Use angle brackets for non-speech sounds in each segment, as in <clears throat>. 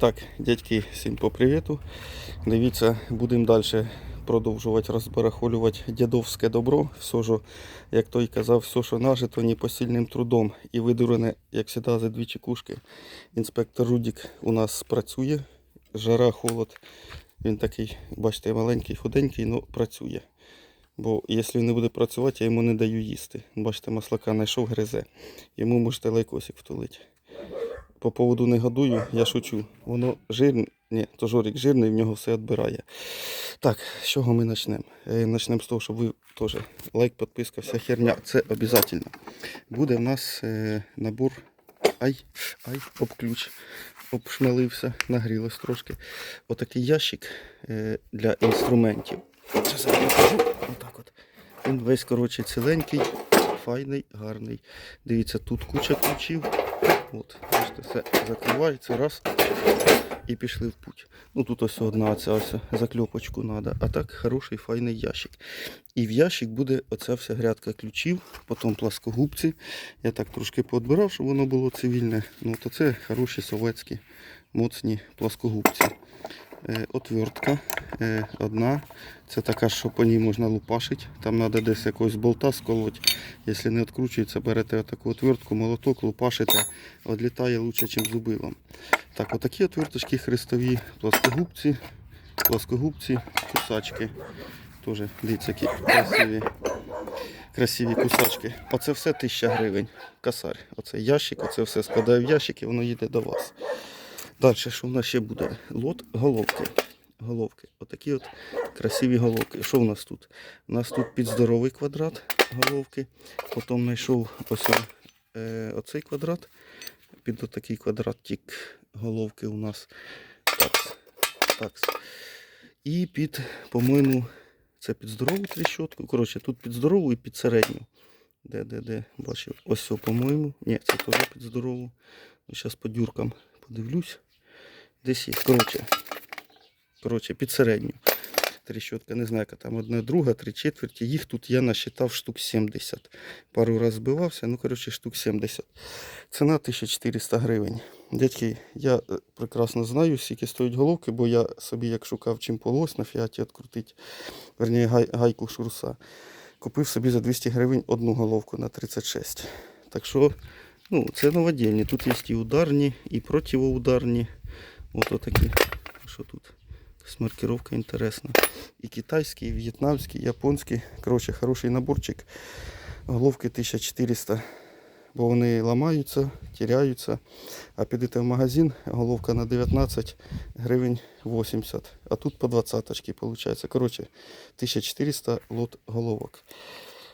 Так, дядьки, всім по привіту. Дивіться, будемо далі продовжувати розбарахолювати дядовське добро. Все, що, як той казав, все, що нажито непосильним трудом і видурене, як завжди, за дві чекушки. Інспектор Рудік у нас працює. Жара, холод. Він такий, бачите, маленький, худенький, але працює. Бо якщо він не буде працювати, я йому не даю їсти. Бачите, маслака знайшов, гризе. Йому можете лайкосик втулити. По поводу не годую, я шучу. Воно жирне, ні, то жорик жирний, в нього все відбирає. Так, з чого ми почнемо? Е, Почнемо з того, щоб ви теж лайк, підписка, вся херня. Це обов'язково. Буде в нас е, набор. Ай, ай, об ключ. Обшмалився, нагрілось трошки. Отакий ящик е, для інструментів. Отак от. Він весь коротше ціленький, файний, гарний. Дивіться, тут куча ключів. От, бачите, все закривається, раз. І пішли в путь. Ну тут ось одна ця ось закльопочку треба. А так хороший файний ящик. І в ящик буде оця вся грядка ключів, потім пласкогубці. Я так трошки поодбирав, щоб воно було цивільне. Ну то це хороші советські моцні пласкогубці. Е, отвертка е, одна. Це така, що по ній можна лупашити. Там треба десь якогось болта сколоть. Якщо не відкручується, берете таку отвертку, молоток, лупашите, відлітає краще, ніж зубилом. Так, отакі отверточки хрестові, пласкогубці, пласкогубці, кусачки. Теж дивіться, які красиві, красиві кусачки. Оце все 1000 гривень. Косарь. Оце ящик, оце все складаю в ящик і воно їде до вас. Далі, що в нас ще буде? Лот головки. Головки. Отакі от красиві головки. Що в нас тут? У нас тут під здоровий квадрат головки. Потім знайшов ось е, оцей квадрат. Під отакий квадратик головки у нас. Так. так. І під, по-моєму, це під здорову тріщотку. Коротше, тут під здорову і під середню. Де, де, де, бачив. Ось, по-моєму. Ні, це теж під здорову. Зараз по дюркам подивлюсь. Десь є. Коротше, під середню. Тріщотка, не знаю, яка там одна, друга, три четверті. Їх тут я насчитав штук 70. Пару раз збивався, ну, коротше, штук 70. Ціна 1400 гривень. Дядьки, я е, прекрасно знаю, скільки стоять головки, бо я собі як шукав чим полось на фіаті відкрутити, верні гай, гайку шурса. Купив собі за 200 гривень одну головку на 36. Так що, ну, це новодільні. Тут є і ударні, і противоударні. От отакі. Що тут? З маркировка інтересна. І китайські, і в'єтнамські, і японські. Коротше, хороший наборчик. Головки 1400. Бо вони ламаються, тіряються. А підете в магазин, головка на 19 гривень 80. А тут по 20 виходить. Коротше, 1400 лот головок.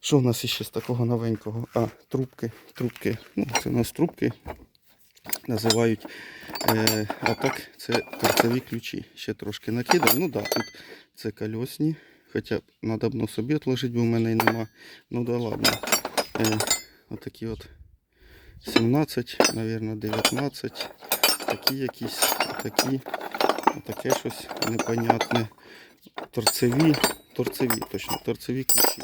Що в нас іще з такого новенького? А, трубки. Трубки. Ну, це у нас трубки називають. Е, а так це торцеві ключі. Ще трошки накидав. Ну так, да, тут це кольосні. Хоча треба собі відложити, бо в мене й нема. Ну да ладно. Е, отакі от 17, мабуть, 19. Такі якісь, такі, таке щось непонятне. Торцеві, торцеві, точно, торцеві ключі.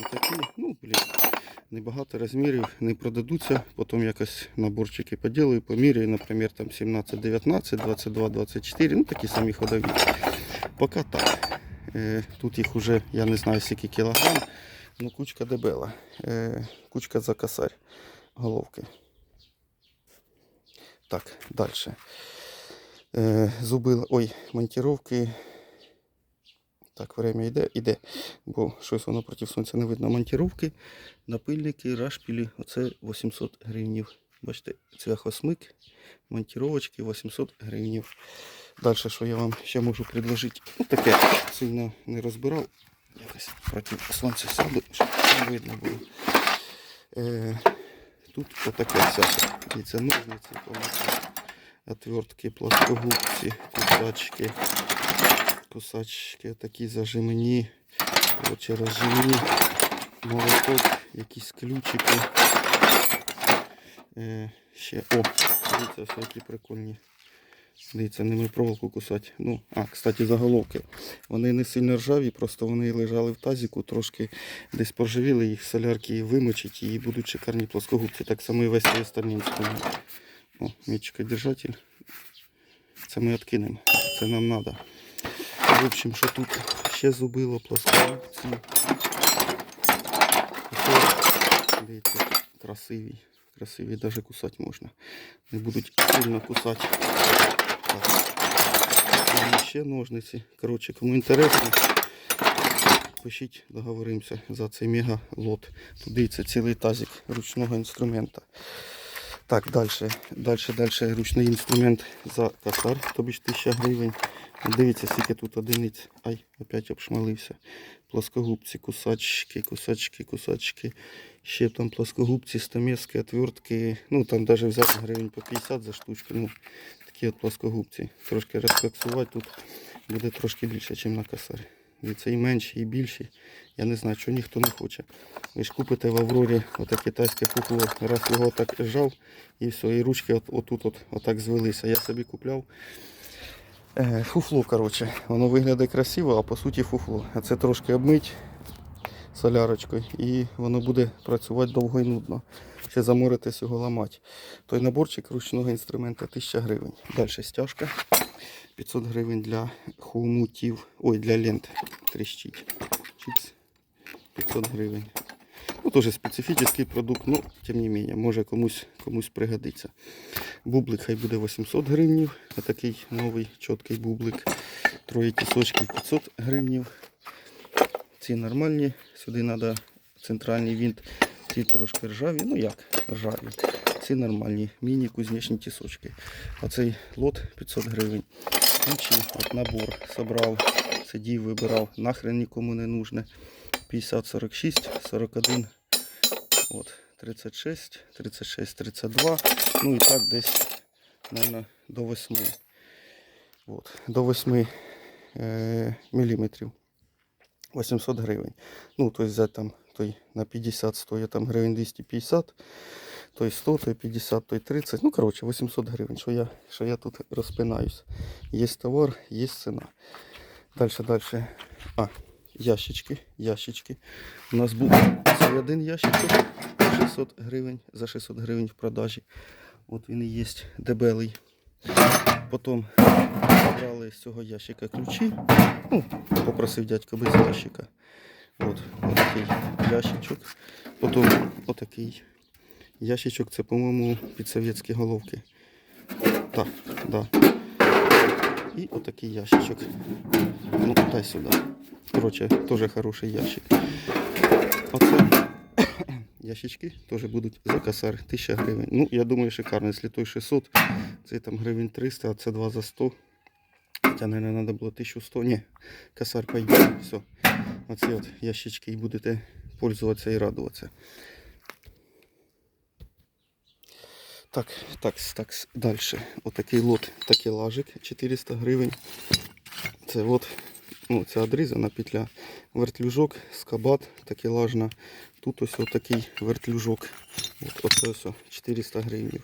Отакі, ну, блін, небагато розмірів не продадуться. Потім якось наборчики поділаю, поміряю, наприклад, там 17, 19, 22, 24, ну такі самі ходові. Поки так. Е, Тут їх уже, я не знаю скільки кілограм, ну кучка дебела. Е, Кучка за косарь головки. Так, далі. Е, зубила, ой, монтировки. Так, время йде, іде, бо щось воно проти сонця не видно. Монтировки, напильники, рашпілі, оце 800 гривнів. Бачите, цвяхосмик, монтировочки 800 гривнів. Далі, що я вам ще можу предложити? Ну, таке сильно не розбирав. Якось проти сонця сяду, щоб не видно було. Е, тут отаке всяке. Дивіться, ножниці, отвертки, плоскогубці, кусачки кусачки такі зажимні, коротше, розжимні, молоток, якісь ключики. Е, ще, о, дивіться, які прикольні. Дивіться, ними проволоку кусати. Ну, а, кстати, заголовки. Вони не сильно ржаві, просто вони лежали в тазіку, трошки десь поржавіли, їх солярки вимочить і будуть шикарні плоскогубці. Так само і весь остальний інструмент. О, мічка держатель. Це ми відкинемо. Це нам треба. В общем, що тут ще зубило. Ось, Дивіться, красиві. Красиві, навіть кусати можна. Не будуть сильно кусати. Так. І ще ножниці. Коротше, кому інтересно, пишіть, договоримося за цей мега лот. Тут дивіться цілий тазик ручного інструмента. Так, далі, далі, далі ручний інструмент за косар, тобі ж 1000 гривень. Дивіться, скільки тут одиниць. Ай, опять обшмалився. Плоскогубці, кусачки, кусачки, кусачки. Ще там плоскогубці, стамески, отвертки. Ну там навіть взяти гривень по 50 за штучку. Ну, такі от плоскогубці. Трошки розфлексувати тут буде трошки більше, ніж на косарі. І менші, і більші. Я не знаю, чого ніхто не хоче. Ви ж купите в Аврорі оте китайське фуфло, раз його так жав, і все, і ручки от, отут от, отак звелися. Я собі купляв е, фуфло, коротше. Воно виглядає красиво, а по суті фуфло. А це трошки обмить солярочкою і воно буде працювати довго і нудно. Ще заморитись його ламати. Той наборчик ручного інструмента 1000 гривень. Далі стяжка. 500 гривень для хомутів. Ой, для лент тріщить. Чикс. 500 гривень. Ну, тоже специфічний продукт, ну, тим не менее, може комусь, комусь пригодиться. Бублик хай буде 800 гривнів. Такий новий чіткий бублик. Троє тісочків 500 гривнів. Ці нормальні. Сюди треба центральний винт. Ці трошки ржаві. Ну як ржаві. Ці нормальні. Міні-кузнечні тісочки. А цей лот 500 гривень. Ключі, от набор собрав, сидів, вибирав. Нахрен нікому не нужне. 50, 46, 41, от, 36, 36, 32, ну і так десь, наверное, до 8. От, до 8 е, міліметрів. 800 гривень. Ну, тобто взяти там той на 50 стоїть там гривень 250, той 100, той 50, той 30. Ну, коротше, 800 гривень. Що я, що я тут розпинаюсь. Є товар, є ціна. Далі, далі. А, ящички, ящички. У нас був цей один ящичок 600 гривень, за 600 гривень в продажі. От він і є дебелий. Потім брали з цього ящика ключі. Ну, попросив дядько без ящика. От, отакий ящичок. Потім отакий ящичок, це, по-моєму, під совєтські головки. Так, да. І отакий ящичок. Ну, дай сюди. Короче, теж хороший ящик. Оце <coughs> ящички теж будуть за косар 1000 гривень. Ну, я думаю, шикарно, якщо той 600, це там гривень 300, а це 2 за 100. Хоча, мабуть, треба було 1100. Ні, косар пойде. Все. Оці от ящички і будете пользуватися і радуватися. Так, так, так, далі. Отакий лот, такий лажик 400 гривень. Це от, ну, це одрізана петля. Вертлюжок, скабат, такелажна. Тут ось отакий вертлюжок. От, оце ось 400 гривень.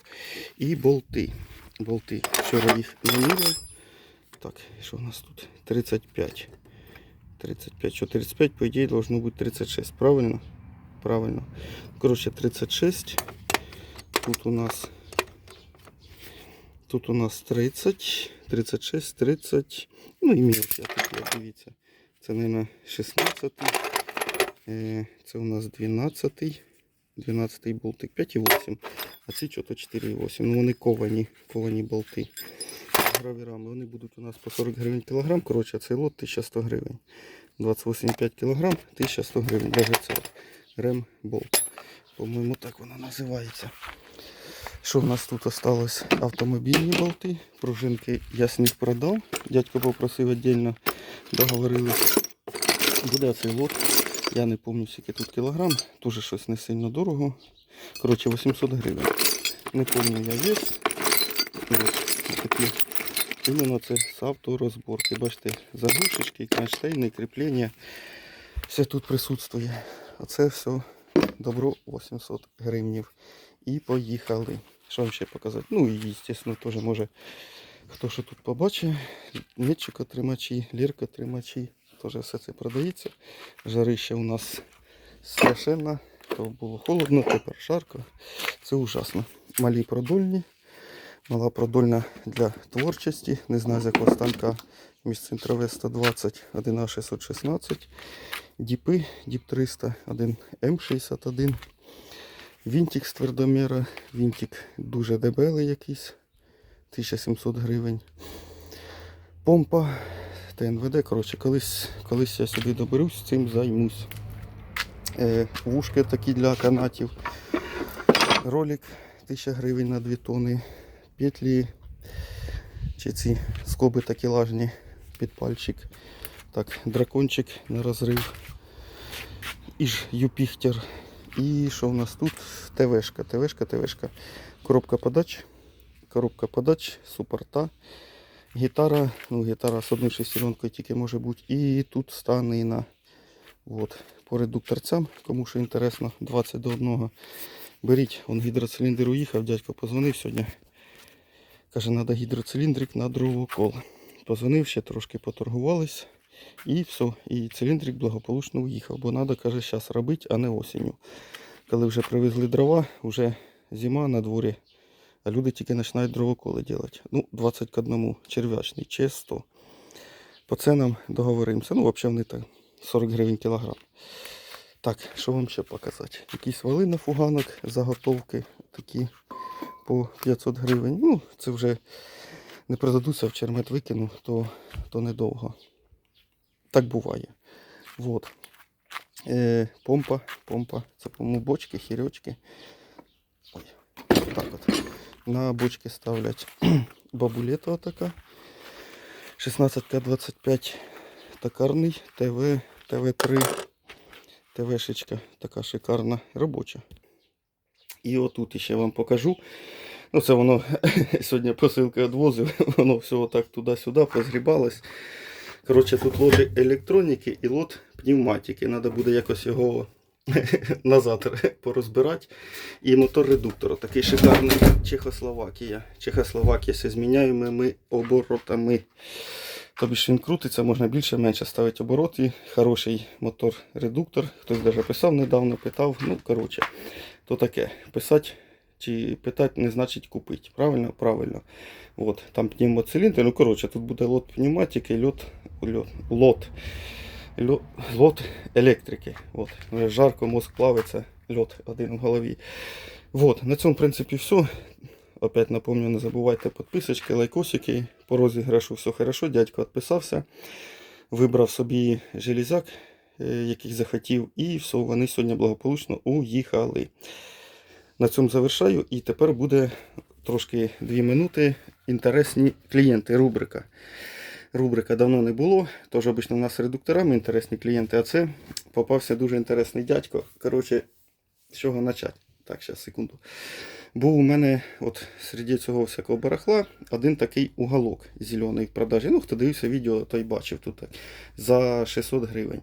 І болти. Болти. Вчора їх заміряв. Так, що у нас тут? 35. 35. Що 35, по ідеї, должно бути 36. Правильно? Правильно. Коротше, 36. Тут у нас Тут у нас 30, 36, 30. Ну і мілкі, дивіться. Це, мабуть, 16. Е, Це у нас 12. 12 болтик 5,8. А ці що-то 4,8. Ну вони ковані, ковані болти. Гравірами. Вони будуть у нас по 40 гривень кілограм. Коротше, цей лот 1100 гривень. 28,5 кілограм, 1100 гривень. Даже це рем болт. По-моєму, так вона називається. Що в нас тут осталось? Автомобільні болти. Пружинки я з них продав. Дядько попросив віддільно договорились. Буде цей лот. Я не пам'ятаю, скільки тут кілограм. Дуже щось не сильно дорого. Коротше, 800 гривень. Не пам'ятаю я вес. Такі. Іменно це з авторозборки. Бачите, заглушечки, кронштейни, кріплення. Все тут присутствує. А це все добро 800 гривнів. І поїхали. Що вам ще показати? Ну і, звісно, теж може хто що тут побачить. Нитчикотримачі, ліркотримачі. Теж все це продається. Жарище у нас страшенно. То було холодно, тепер жарко. Це ужасно. Малі продольні. Мала продольна для творчості. Не знаю з якого станка. Міжцентрове 120, 1А616. Діпи, діп 300, 1 М61. Вінтик з твердоміра. Вінтик дуже дебелий якийсь. 1700 гривень. Помпа ТНВД. Коротше, колись, колись я собі доберусь, цим займусь. Е, вушки такі для канатів. Ролик 1000 гривень на 2 тони. Петлі чи ці скоби такі лажні під пальчик. Так, дракончик на розрив. І ж Юпіхтер. І що в нас тут? ТВшка, ТВшка, ТВшка. Коробка подач. Коробка подач, супорта. Гітара, ну гітара з одною шестеренкою тільки може бути. І тут станина. От. По редукторцям, кому що інтересно, 20 до 1. Беріть, он гідроциліндр уїхав, дядько позвонив сьогодні. Каже, треба гідроциліндрик на дровокол. Позвонив ще трошки поторгувались. І все. І циліндрик благополучно уїхав. Бо треба, каже, зараз робити, а не осінню. Коли вже привезли дрова, вже зима на дворі, а люди тільки починають дровоколи робити. Ну, 20 к 1 черв'ячний, чисто. По ценам договоримося. Ну, взагалі вони так 40 гривень кілограм. Так, що вам ще показати? Якісь вали на фуганок, заготовки такі по 500 гривень. Ну, це вже не продадуться, в чермет викину, то, то недовго. Так буває. Вот. Е, помпа, помпа. Це, по-моєму, бочки, хірочки. Ой, так от. На бочки ставлять <clears throat> бабулета така. 16К25 токарний ТВ, ТВ3. ТВшечка така шикарна робоча. І отут ще вам покажу. Ну, це воно <clears throat> сьогодні посилки відвозив, <clears throat> воно все отак туди-сюди позгрібалось. Коротше, тут лоти електроніки і лот пневматики. Треба буде якось його <laughs> назад порозбирати. І мотор редуктора. Такий шикарний Чехословакія. Чехословакія з зміняємими оборотами. Тобі ж він крутиться, можна більше, менше ставити обороти. Хороший мотор-редуктор. Хтось навіть писав недавно, питав. Ну, коротше, то таке. Писати чи питати не значить купити. Правильно? Правильно. От, там пневмоциліндр. Ну, коротше, тут буде лот пневматики, лот, лот, лот, лот, лот електрики. От. Жарко, мозк плавиться, льот один в голові. Вот, на цьому, в принципі, все. Опять напомню, не забувайте підписочки, лайкосики. По розіграшу все хорошо. Дядько відписався. Вибрав собі железяк, е, яких захотів, і все, вони сьогодні благополучно уїхали. На цьому завершаю. І тепер буде трошки 2 минути. Інтересні клієнти. Рубрика. Рубрика давно не було. Тож обично у нас редукторами інтересні клієнти, а це попався дуже інтересний дядько. Коротше, з чого почати? Так, зараз, секунду. Був у мене от серед цього всякого барахла один такий уголок зелений в продажі. Ну, хто дивився відео, той бачив тут так, за 600 гривень.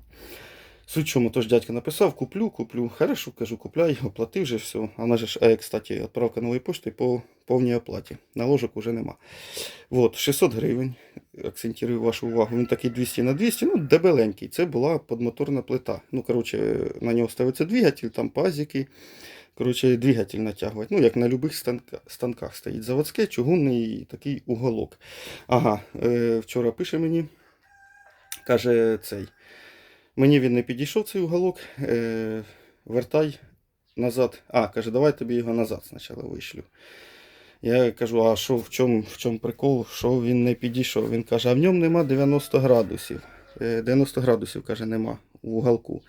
Суть чому, тож дядько написав, куплю, куплю. Хорошо, кажу, купляй, оплатив вже все. Вона же ж, е, кстати, відправка нової пошти по повній оплаті. Наложок уже нема. Вот, 600 гривень. Акцентую вашу увагу. Він такий 200 на 200, ну, дебеленький. Це була подмоторна плита. Ну, коротше, на нього ставиться двигатель, там пазики. Коротше, двигатель натягувати. Ну, як на будь-яких станка, станках стоїть. Заводське, чугунний такий уголок. Ага, е, вчора пише мені, каже цей. Мені він не підійшов цей уголок. Е, вертай назад. А, каже, давай тобі його назад спочатку вишлю. Я кажу, а що в чому в чому прикол, що він не підійшов? Він каже, а в ньому нема 90 градусів. Е, 90 градусів, каже, нема в уголку.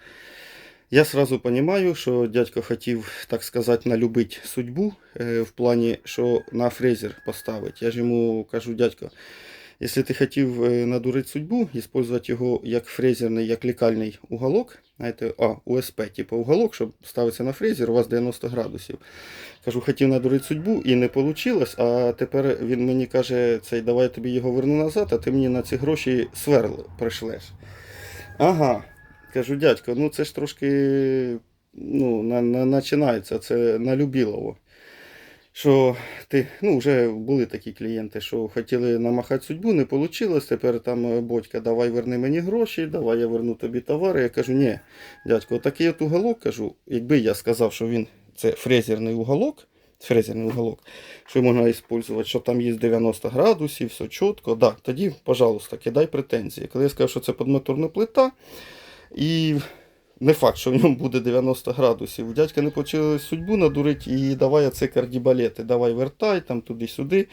Я сразу розумію, що дядько хотів, так сказати, налюбити судьбу е, в плані, що на фрезер поставити. Я ж йому кажу, дядько, якщо ти хотів е, надурити судьбу, використовувати його як фрезерний, як лікальний уголок, знаєте, а, УСП, типу уголок, щоб ставиться на фрезер, у вас 90 градусів. Кажу, хотів надурити судьбу і не вийшло, а тепер він мені каже, цей, давай я тобі його верну назад, а ти мені на ці гроші сверл пришлеш. Ага. Кажу, дядько, ну це ж трошки ну, на, на, починається, це на любілово. Що ти, ну, вже були такі клієнти, що хотіли намахати судьбу, не вийшло. Тепер там е, батька, давай верни мені гроші, давай я верну тобі товари. Я кажу, ні, дядько, такий от уголок кажу, якби я сказав, що він це фрезерний уголок, фрезерний уголок, що можна використовувати, що там є 90 градусів, все чітко, да, тоді, пожалуйста, кидай претензії. Коли я сказав, що це подмоторна плита, і не факт, що в ньому буде 90 градусів. Дядька не почали судьбу надурити і давай це кардібалети, давай вертай там туди-сюди.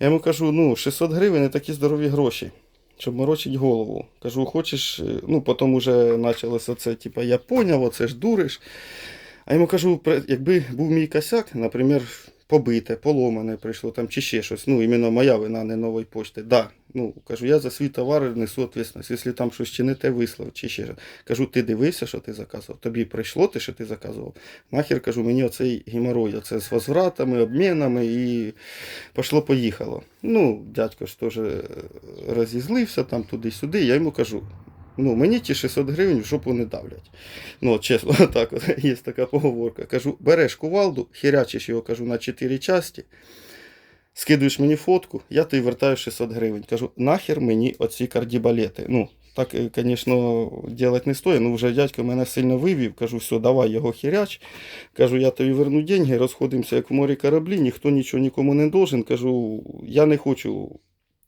Я йому кажу, ну, 600 гривень не такі здорові гроші, щоб морочить голову. Кажу, хочеш, е, ну, потім вже почалося це, типа, я поняв, оце ж дуриш. А йому кажу, якби був мій косяк, наприклад, побите, поломане прийшло там чи ще щось. Ну, іменно моя вина, не нової почти. Да. Ну, кажу, я за свій товар несу відповідальність. Якщо там щось чи не те вислав, чи ще. Кажу, ти дивився, що ти заказував. Тобі прийшло те, що ти заказував. Нахер кажу, мені оцей геморрой, оце з возвратами, обмінами і пішло-поїхало. Ну, дядько ж теж е, розізлився там туди-сюди. Я йому кажу. Ну, мені ті 600 гривень в жопу не давлять. Ну, чесно, <laughs> так є така поговорка. Кажу, береш кувалду, хірячиш його, кажу, на 4 часті, скидуєш мені фотку, я тобі вертаю 600 гривень. Кажу, нахер мені оці кардібалети. Ну, так, е, звісно, робити не стоїть, ну вже дядько мене сильно вивів. Кажу, все, давай його хіряч. Кажу, я тобі верну деньги, розходимося як в морі кораблі, ніхто нічого нікому не должен. Кажу, я не хочу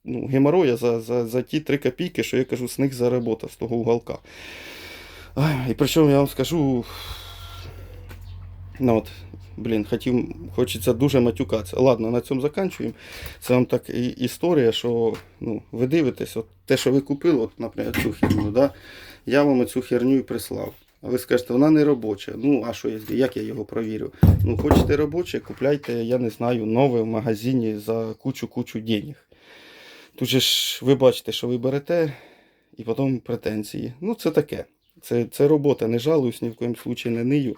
ну, геморроя за, за, за ті 3 копійки, що я кажу, з них заработав з того уголка. Ай, і причому я вам скажу. Ну от, блін, хотів, хочеться дуже матюкатися. Ладно, на цьому закінчуємо. Це вам так і історія, що ну, ви дивитесь, от те, що ви купили, от, наприклад, цю херню, да? я вам цю херню і прислав. А ви скажете, вона не робоча. Ну, а що я, як я його провірю? Ну, хочете робоче, купляйте, я не знаю, нове в магазині за кучу-кучу денег. Тут же ж ви бачите, що ви берете, і потім претензії. Ну, це таке. Це, це робота, не жалуюсь, ні в коїм случаї не нию.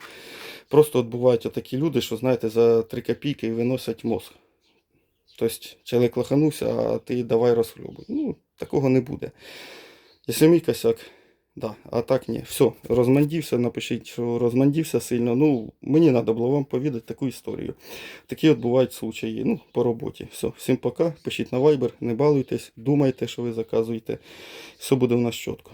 Просто от бувають такі люди, що, знаєте, за 3 копійки виносять мозг. Тобто, чоловік лоханувся, а ти давай розхльобуй. Ну, такого не буде. Якщо мій косяк, да, а так ні. Все, розмандівся, напишіть, що розмандівся сильно. Ну, мені треба було вам повідати таку історію. Такі от бувають случаї, ну, по роботі. Все, всім пока. Пишіть на Viber, не балуйтесь, думайте, що ви заказуєте. Все буде у нас чітко.